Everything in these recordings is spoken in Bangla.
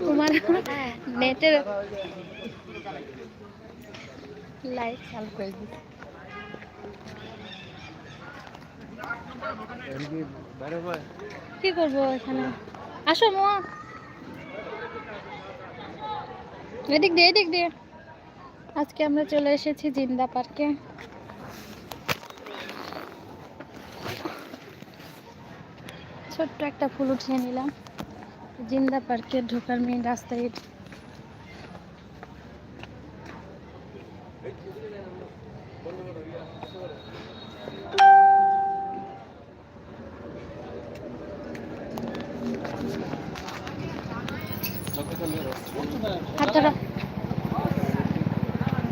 তোমার নেটের লাইট চালু করে দিচ্ছি কি করব এখানে? আসো, মা। এদিক দিয়ে এদিক দিয়ে। আজকে আমরা চলে এসেছি জিন্দা পার্কে। ছোট্ট একটা ফুল উঠিয়ে নিলাম। জিন্দা পার্কে ঢোকার মেন রাস্তায়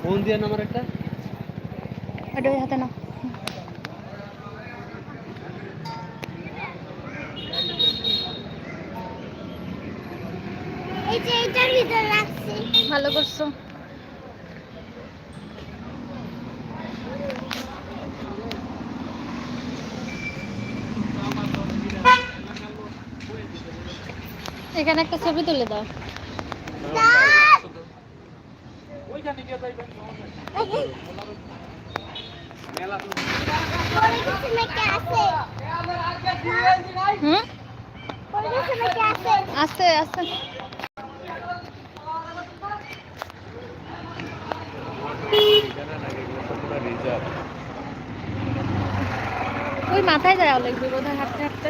ফোন দিয়ে নাম্বার একটা। ওটা হাতে না ভালো করছ। এখানে একটা ছবি তুলে দাও। আছে। নাকি আছে। ওই মাথায় যায় লাগবে বোধহয় হাঁটতে হাঁটতে।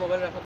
মোবাইল